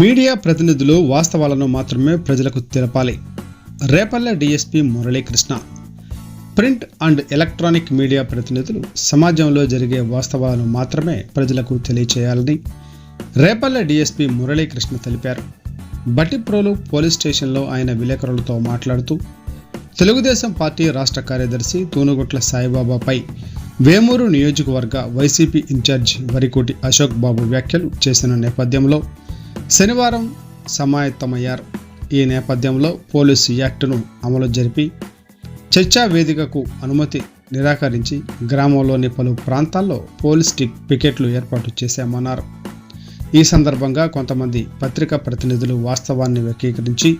Media ప్రతినిధులు వాస్తవాలను మాత్రమే ప్రజలకు తెలపాలి. Repalle DSP Muralikrishna print and electronic media ప్రతినిధులు సమాజంలో జరిగే వాస్తవాలను మాత్రమే ప్రజలకు తెలియచేయాలని రేపల్లె డిఎస్పి మురళీకృష్ణ తెలిపారు. బట్టిప్రోలు పోలీస్ స్టేషన్లో ఆయన విలేకరులతో మాట్లాడుతూ తెలుగుదేశం పార్టీ రాష్ట్ర కార్యదర్శి తూనుగుట్ల సాయిబాబాపై వేమూరు నియోజకవర్గ వైసీపీ ఇన్ఛార్జ్ వరికోటి అశోక్ బాబు వ్యాఖ్యలు చేసిన నేపథ్యంలో శనివారం సమాయత్తమయ్యారు. ఈ నేపథ్యంలో పోలీసు యాక్టును అమలు జరిపి చర్చా వేదికకు అనుమతి నిరాకరించి గ్రామంలోని పలు ప్రాంతాల్లో పోలీస్ పికెట్లు ఏర్పాటు చేశామన్నారు. ఈ సందర్భంగా కొంతమంది పత్రికా ప్రతినిధులు వాస్తవాన్ని వ్యక్తీకరించి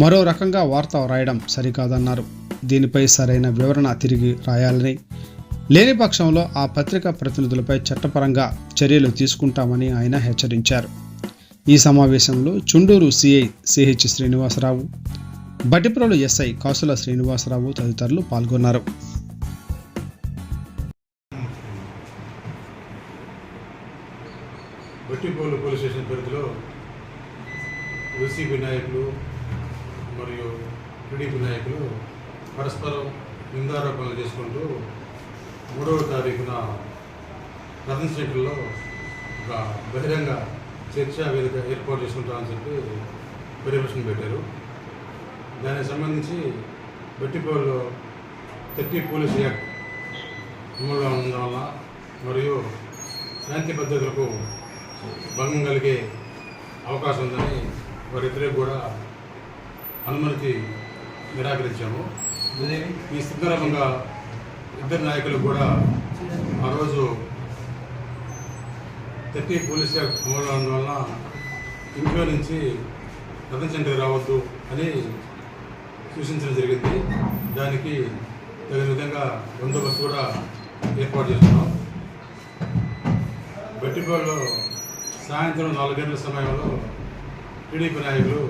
మరో రకంగా వార్త రాయడం సరికాదన్నారు. దీనిపై సరైన వివరణ తిరిగి రాయాలని లేని పక్షంలో ఆ పత్రికా ప్రతినిధులపై చట్టపరంగా చర్యలు తీసుకుంటామని ఆయన హెచ్చరించారు. ఈ సమావేశంలో Chunduru CI CH Srinivasarao Bhattiprolu SI Kasula Srinivasarao తదితరులు పాల్గొన్నారు. బట్టిపోలు పోలీస్ స్టేషన్ పరిధిలో వైసీపీ నాయకులు మరియు టీడీపీ నాయకులు పరస్పరం నిందారోపణలు చేసుకుంటూ మూడవ తారీఖున రతన్ సెంటర్లో ఒక బహిరంగ చర్చా వేదిక ఏర్పాటు చేసుకుంటామని చెప్పి పర్యవేక్షణ పెట్టారు. దానికి సంబంధించి బట్టిపోలులో థర్టీ పోలీస్ యాక్ట్ అమలులో ఉండడం వల్ల మరియు శాంతి భద్రతలకు భంగం కలిగే అవకాశం ఉందని వారిద్దరికి కూడా అనుమతి నిరాకరించాము. ఈ సందర్భంగా ఇద్దరు నాయకులు కూడా ఆ రోజు థర్టీ పోలీస్ యాక్ట్ అమలు ఉండడం వలన ఇంట్లో నుంచి రతన్ సెంటర్ రావద్దు అని సూచించడం జరిగింది. దానికి తగిన విధంగా బందోబస్తు కూడా ఏర్పాటు చేస్తున్నాం. బట్టిపాడులో సాయంత్రం నాలుగు గంటల సమయంలో టీడీపీ నాయకులు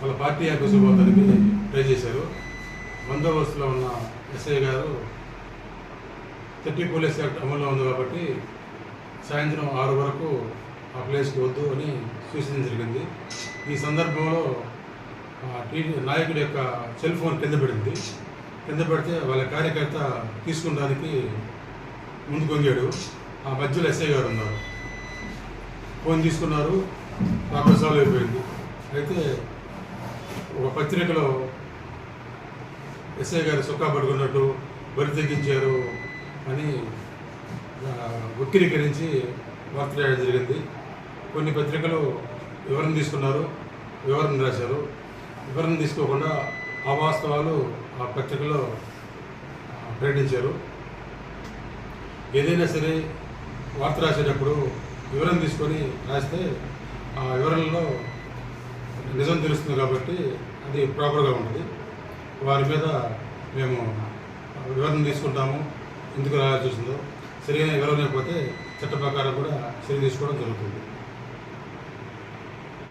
వాళ్ళ పార్టీ ఆఫీసు పోతానికి ట్రై చేశారు. బందోబస్తులో ఉన్న ఎస్ఐ గారు థర్టీ పోలీస్ యాక్ట్ అమల్లో ఉంది కాబట్టి సాయంత్రం ఆరు వరకు ఆ ప్లేస్కి వద్దు అని సూచించడం జరిగింది. ఈ సందర్భంలో ఆ టీడీ నాయకుడి యొక్క సెల్ ఫోన్ కింద పడింది. కింద పెడితే వాళ్ళ కార్యకర్త తీసుకునడానికి ముందుకు వంగాడు. ఆ మధ్యలో ఎస్ఐ గారు ఉన్నారు. ఫోన్ తీసుకున్నారు. నాకు సాల్వ్ అయిపోయింది. అయితే ఒక పత్రికలో ఎస్ఐ గారు సొక్కా పడుకున్నట్టు బరి తగ్గించారు. అని వక్రీకరించి వార్త రాయడం జరిగింది. కొన్ని పత్రికలు వివరణ తీసుకున్నారు వివరణ రాశారు. వివరణ తీసుకోకుండా అవాస్తవాలు ఆ పత్రికలో ప్రకటించారు. ఏదైనా సరే వార్త రాసేటప్పుడు వివరణ తీసుకొని రాస్తే ఆ వివరణలో నిజం తెలుస్తుంది కాబట్టి అది ప్రాపర్గా ఉంటుంది. వారి మీద మేము వివరణ తీసుకుంటాము. ఎందుకు రాయాల్సి వస్తుందో సరిగా వివరణ లేకపోతే చట్ట ప్రకారం కూడా సరి తీసుకోవడం జరుగుతుంది.